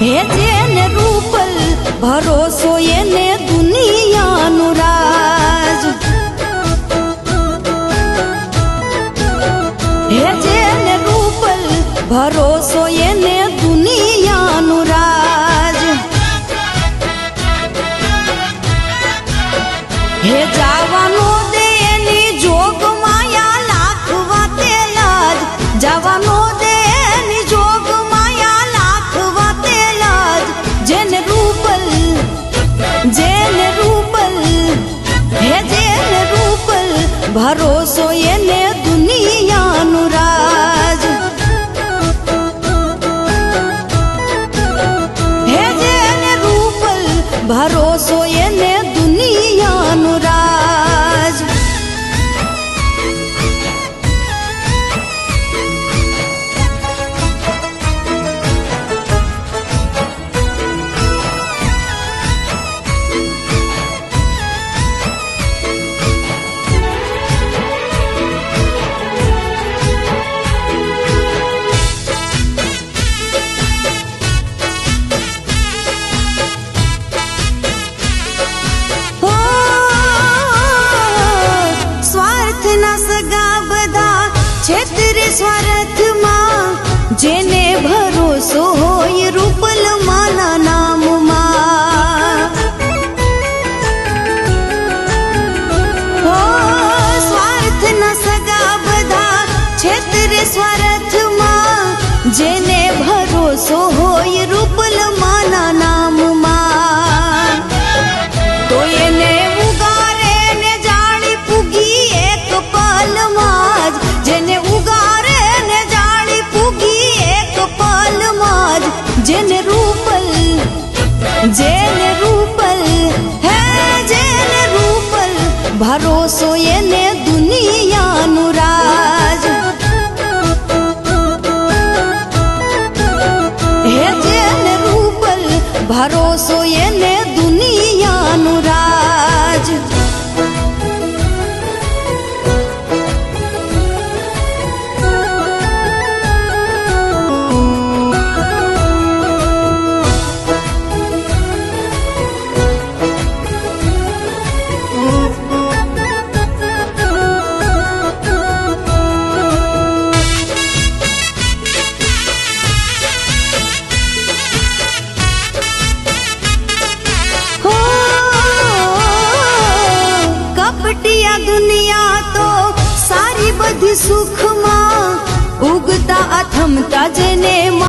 હે જેને રૂપ ભરોસો એને દુનિયાનું રાજ. હે જેને રૂપ ભરોસો એને દુનિયાનું રાજ. એને રૂબલ ભેજે એને રૂબલ ભરોસો એને દુનિયાનું રાજ. ભેજે એને રૂબલ ભરોસો એને જેને ભરોસો હોય રૂપલ માના નામમાં. તો એને ઉગારે ને જાણી પૂગી એક પલમાં જ. જેને ઉગારે ને જાણી પૂગી એક પલમાં જ. જેને રૂપલ જેને રૂપલ, હે જેને રૂપલ. ભરોસો એને દુનિયાનું રાજ સુખમાં ઉગતા અથમતા જેને